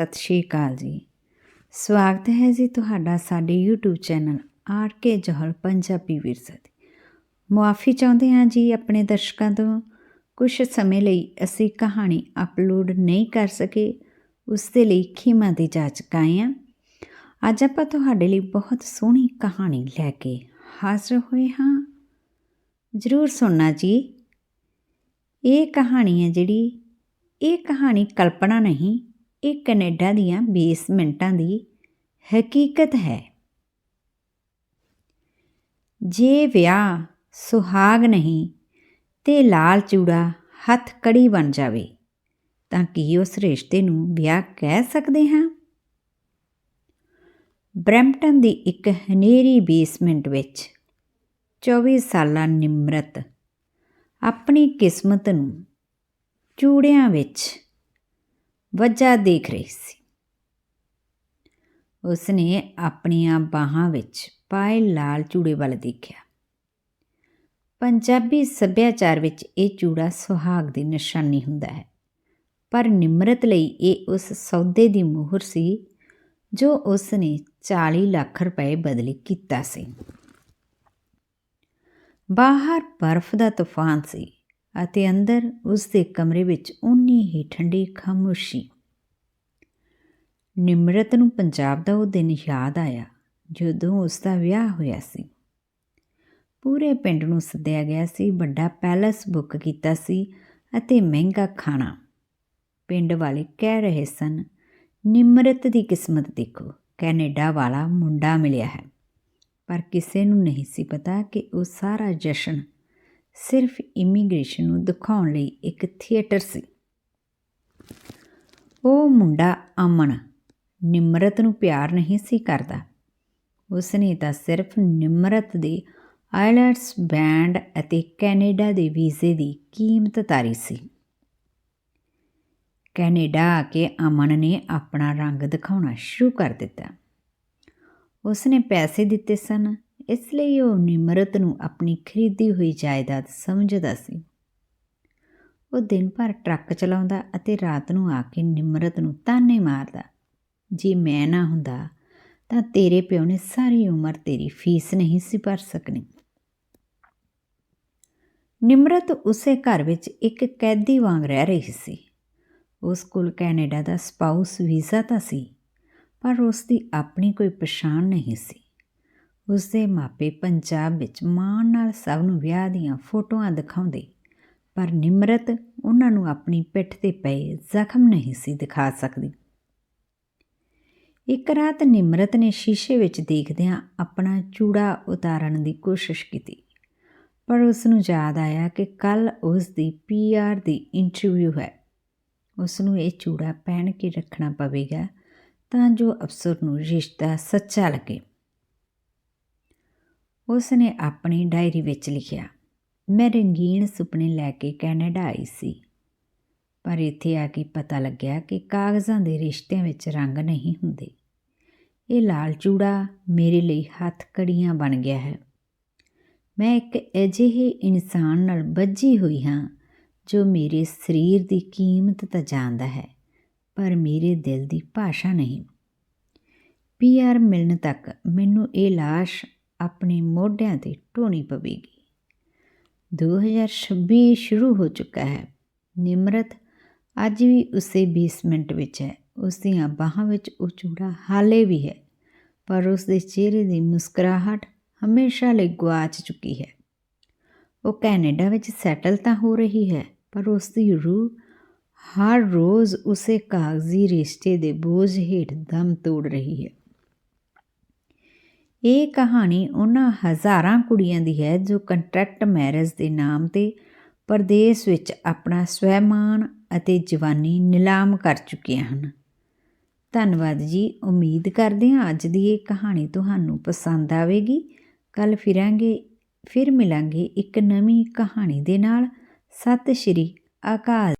ਸਤਿ ਸ਼੍ਰੀ ਅਕਾਲ ਜੀ। ਸਵਾਗਤ ਹੈ ਜੀ ਤੁਹਾਡਾ ਸਾਡੇ YouTube ਚੈਨਲ ਆਰ ਕੇ ਜਹਲ ਪੰਜਾਬੀ ਵਿਰਸਾ ਦੀ ਮੁਆਫੀ ਚਾਹੁੰਦੇ ਹਾਂ ਜੀ ਆਪਣੇ ਦਰਸ਼ਕਾਂ ਤੋਂ ਕੁਝ ਸਮੇਂ ਲਈ ਅਸੀਂ ਕਹਾਣੀ ਅਪਲੋਡ ਨਹੀਂ ਕਰ ਸਕੇ, ਉਸ ਦੇ ਲਈ ਖਿਮਾ ਦੀ ਜਾਚਕ ਆਏ ਹਾਂ। ਅੱਜ ਆਪਾਂ ਤੁਹਾਡੇ ਲਈ ਬਹੁਤ ਸੋਹਣੀ ਕਹਾਣੀ ਲੈ ਕੇ ਹਾਜ਼ਰ ਹੋਏ ਹਾਂ। ਜ਼ਰੂਰ ਸੁਣਨਾ ਜੀ। ਇਹ ਕਹਾਣੀ ਹੈ ਜਿਹੜੀ, ਇਹ ਕਹਾਣੀ ਕਲਪਨਾ ਨਹੀਂ ਇਹ ਕੈਨੇਡਾ ਦੀਆਂ ਬੇਸਮੈਂਟਾਂ ਦੀ ਹਕੀਕਤ ਹੈ। ਜੇ ਵਿਆਹ ਸੁਹਾਗ ਨਹੀਂ ਤੇ ਲਾਲ ਚੂੜਾ ਹੱਥ ਕੜੀ ਬਣ ਜਾਵੇ, ਤਾਂ ਕੀ ਉਸ ਰਿਸ਼ਤੇ ਨੂੰ ਵਿਆਹ ਕਹਿ ਸਕਦੇ ਹਾਂ? ਬ੍ਰੈਂਪਟਨ ਦੀ ਇੱਕ ਹਨੇਰੀ ਬੇਸਮੈਂਟ ਵਿੱਚ 24 ਸਾਲਾ ਨਿਮਰਤ ਆਪਣੀ ਕਿਸਮਤ ਨੂੰ ਚੂੜਿਆਂ ਵਿੱਚ ਵਜਾ ਦੇਖ ਰਹੀ ਸੀ। ਉਸਨੇ ਆਪਣੀਆਂ ਬਾਹਾਂ ਵਿੱਚ ਪਾਏ ਲਾਲ ਚੂੜੇ ਵੱਲ ਦੇਖਿਆ। ਪੰਜਾਬੀ ਸੱਭਿਆਚਾਰ ਵਿੱਚ ਇਹ ਚੂੜਾ ਸੁਹਾਗ ਦੀ ਨਿਸ਼ਾਨੀ ਹੁੰਦਾ ਹੈ, ਪਰ ਨਿਮਰਤ ਲਈ ਇਹ ਉਸ ਸੌਦੇ ਦੀ ਮੋਹਰ ਸੀ ਜੋ ਉਸ ਨੇ 40 ਲੱਖ ਰੁਪਏ ਬਦਲੀ ਕੀਤਾ ਸੀ। ਬਾਹਰ ਬਰਫ਼ ਦਾ ਤੂਫਾਨ ਸੀ। ਅਤੇ ਅੰਦਰ ਉਸ ਦੇ ਕਮਰੇ ਵਿੱਚ ਉਨੀ ਹੀ ਠੰਡੀ ਖਾਮੋਸ਼ੀ। ਨਿਮਰਤ ਨੂੰ ਪੰਜਾਬ ਦਾ ਉਹ ਦਿਨ ਯਾਦ ਆਇਆ, ਜਦੋਂ ਉਸ ਦਾ ਵਿਆਹ ਹੋਇਆ ਸੀ। ਪੂਰੇ ਪਿੰਡ ਨੂੰ ਸੱਦਿਆ ਗਿਆ ਸੀ, ਵੱਡਾ ਪੈਲਸ ਬੁੱਕ ਕੀਤਾ ਸੀ ਅਤੇ ਮਹਿੰਗਾ ਖਾਣਾ। ਪਿੰਡ ਵਾਲੇ ਕਹਿ ਰਹੇ ਸਨ, ਨਿਮਰਤ ਦੀ ਕਿਸਮਤ ਦੇਖੋ, ਕੈਨੇਡਾ ਵਾਲਾ ਮੁੰਡਾ ਮਿਲਿਆ ਹੈ। ਪਰ ਕਿਸੇ ਨੂੰ ਨਹੀਂ ਸੀ ਪਤਾ ਕਿ ਉਹ ਸਾਰਾ ਜਸ਼ਨ ਸਿਰਫ ਇਮੀਗ੍ਰੇਸ਼ਨ ਨੂੰ ਦਿਖਾਉਣ ਲਈ ਇੱਕ ਥੀਏਟਰ ਸੀ। ਉਹ ਮੁੰਡਾ ਅਮਨ, ਨਿਮਰਤ ਨੂੰ ਪਿਆਰ ਨਹੀਂ ਸੀ ਕਰਦਾ। ਉਸਨੇ ਤਾਂ ਸਿਰਫ ਨਿਮਰਤ ਦੇ ਆਇਲਟਸ ਬੈਂਡ ਅਤੇ ਕੈਨੇਡਾ ਦੇ ਵੀਜ਼ੇ ਦੀ ਕੀਮਤ ਤਾਰੀ ਸੀ। ਕੈਨੇਡਾ ਆ ਕੇ ਅਮਨ ਨੇ ਆਪਣਾ ਰੰਗ ਦਿਖਾਉਣਾ ਸ਼ੁਰੂ ਕਰ ਦਿੱਤਾ। ਉਸਨੇ ਪੈਸੇ ਦਿੱਤੇ ਸਨ ਇਸ ਲਈ ਉਹ ਨਿਮਰਤ ਨੂੰ ਆਪਣੀ ਖਰੀਦੀ ਹੋਈ ਜਾਇਦਾਦ ਸਮਝਦਾ ਸੀ। ਉਹ ਦਿਨ ਭਰ ਟਰੱਕ ਚਲਾਉਂਦਾ ਅਤੇ ਰਾਤ ਨੂੰ ਆ ਕੇ ਨਿਮਰਤ ਨੂੰ ਤਾਨੇ ਮਾਰਦਾ। ਜੇ ਮੈਂ ਨਾ ਹੁੰਦਾ, ਤਾਂ ਤੇਰੇ ਪਿਓ ਨੇ ਸਾਰੀ ਉਮਰ ਤੇਰੀ ਫੀਸ ਨਹੀਂ ਸੀ ਭਰ ਸਕਣੀ। ਨਿਮਰਤ ਉਸੇ ਘਰ ਵਿੱਚ ਇੱਕ ਕੈਦੀ ਵਾਂਗ ਰਹਿ ਰਹੀ ਸੀ। ਉਸ ਕੋਲ ਕੈਨੇਡਾ ਦਾ ਸਪਾਊਸ ਵੀਜ਼ਾ ਤਾਂ ਸੀ, ਪਰ ਉਸ ਦੀ ਆਪਣੀ ਕੋਈ ਪਛਾਣ ਨਹੀਂ ਸੀ। ਉਸ ਦੇ ਮਾਪੇ ਪੰਜਾਬ ਵਿੱਚ ਮਾਣ ਨਾਲ ਸਭ ਨੂੰ ਵਿਆਹ ਦੀਆਂ ਫੋਟੋਆਂ ਦਿਖਾਉਂਦੇ, ਪਰ ਨਿਮਰਤ ਉਹਨਾਂ ਨੂੰ ਆਪਣੀ ਪਿੱਠ ਤੇ ਪਏ ਜ਼ਖਮ ਨਹੀਂ ਸੀ ਦਿਖਾ ਸਕਦੀ। ਇੱਕ ਰਾਤ ਨਿਮਰਤ ਨੇ ਸ਼ੀਸ਼ੇ ਵਿੱਚ ਦੇਖਦਿਆਂ ਆਪਣਾ ਚੂੜਾ ਉਤਾਰਨ ਦੀ ਕੋਸ਼ਿਸ਼ ਕੀਤੀ, ਪਰ ਉਸ ਨੂੰ ਯਾਦ ਆਇਆ ਕਿ ਕੱਲ ਉਸ ਦੀ ਪੀਆਰ ਦੀ ਇੰਟਰਵਿਊ ਹੈ। ਉਸ ਨੂੰ ਇਹ ਚੂੜਾ ਪਹਿਨ ਕੇ ਰੱਖਣਾ ਪਵੇਗਾ ਤਾਂ ਜੋ ਅਫਸਰ ਨੂੰ ਰਿਸ਼ਤਾ ਸੱਚਾ ਲੱਗੇ। ਉਸ ਨੇ ਆਪਣੀ ਡਾਇਰੀ ਵਿੱਚ ਲਿਖਿਆ ਮੈਂ ਰੰਗੀਨ ਸੁਪਨੇ ਲੈ ਕੇ ਕੈਨੇਡਾ ਆਈ ਸੀ। ਪਰ ਇੱਥੇ ਆ ਕੇ ਪਤਾ ਲੱਗਿਆ ਕਿ ਕਾਗਜ਼ਾਂ ਦੇ ਰਿਸ਼ਤਿਆਂ ਵਿੱਚ ਰੰਗ ਨਹੀਂ ਹੁੰਦੇ। ਇਹ ਲਾਲ ਚੂੜਾ ਮੇਰੇ ਲਈ ਹੱਥ ਕੜੀਆਂ ਬਣ ਗਿਆ ਹੈ। ਮੈਂ ਇੱਕ ਅਜਿਹੇ ਇਨਸਾਨ ਨਾਲ ਬੱਝੀ ਹੋਈ ਹਾਂ ਜੋ ਮੇਰੇ ਸਰੀਰ ਦੀ ਕੀਮਤ ਤਾਂ ਜਾਣਦਾ ਹੈ, ਪਰ ਮੇਰੇ ਦਿਲ ਦੀ ਭਾਸ਼ਾ ਨਹੀਂ। ਪੀਆਰ ਮਿਲਣ ਤੱਕ ਮੈਨੂੰ ਇਹ ਲਾਸ਼ ਆਪਣੇ ਮੋਢਿਆਂ ਤੇ ਢੋਣੀ ਪਵੇਗੀ। 2026 ਸ਼ੁਰੂ ਹੋ ਚੁੱਕਾ ਹੈ। ਨਿਮਰਤ ਅੱਜ ਵੀ ਉਸੇ ਬੇਸਮੈਂਟ ਵਿੱਚ ਹੈ। ਉਸ ਦੀਆਂ ਬਾਹਾਂ ਵਿੱਚ ਉਹ ਚੂੜਾ ਹਾਲੇ ਵੀ ਹੈ, ਪਰ ਉਸ ਦੇ ਚਿਹਰੇ ਦੀ ਮੁਸਕਰਾਹਟ ਹਮੇਸ਼ਾ ਲਈ ਗੁਆਚ ਚੁੱਕੀ ਹੈ। ਉਹ ਕੈਨੇਡਾ ਵਿੱਚ ਸੈਟਲ ਤਾਂ ਹੋ ਰਹੀ ਹੈ, ਪਰ ਉਸ ਦੀ ਰੂਹ ਹਰ ਰੋਜ਼ ਉਸੇ ਕਾਗਜ਼ੀ ਰਿਸ਼ਤੇ ਦੇ ਬੋਝ ਹੇਠ ਦਮ ਤੋੜ ਰਹੀ ਹੈ। ਇਹ ਕਹਾਣੀ ਉਹਨਾਂ ਹਜ਼ਾਰਾਂ ਕੁੜੀਆਂ ਦੀ ਹੈ ਜੋ ਕੰਟਰੈਕਟ ਮੈਰਿਜ ਦੇ ਨਾਮ ਤੇ ਪਰਦੇਸ ਵਿੱਚ ਆਪਣਾ ਸਵੈਮਾਨ ਅਤੇ ਜਵਾਨੀ ਨਿਲਾਮ ਕਰ ਚੁੱਕੀਆਂ ਹਨ। ਧੰਨਵਾਦ ਜੀ। ਉਮੀਦ ਕਰਦੇ ਹਾਂ ਅੱਜ ਦੀ ਇਹ ਕਹਾਣੀ ਤੁਹਾਨੂੰ ਪਸੰਦ ਆਵੇਗੀ। ਕੱਲ ਫਿਰਾਂਗੇ, ਫਿਰ ਮਿਲਾਂਗੇ ਇੱਕ ਨਵੀਂ ਕਹਾਣੀ ਦੇ ਨਾਲ। ਸਤਿ ਸ਼੍ਰੀ ਅਕਾਲ।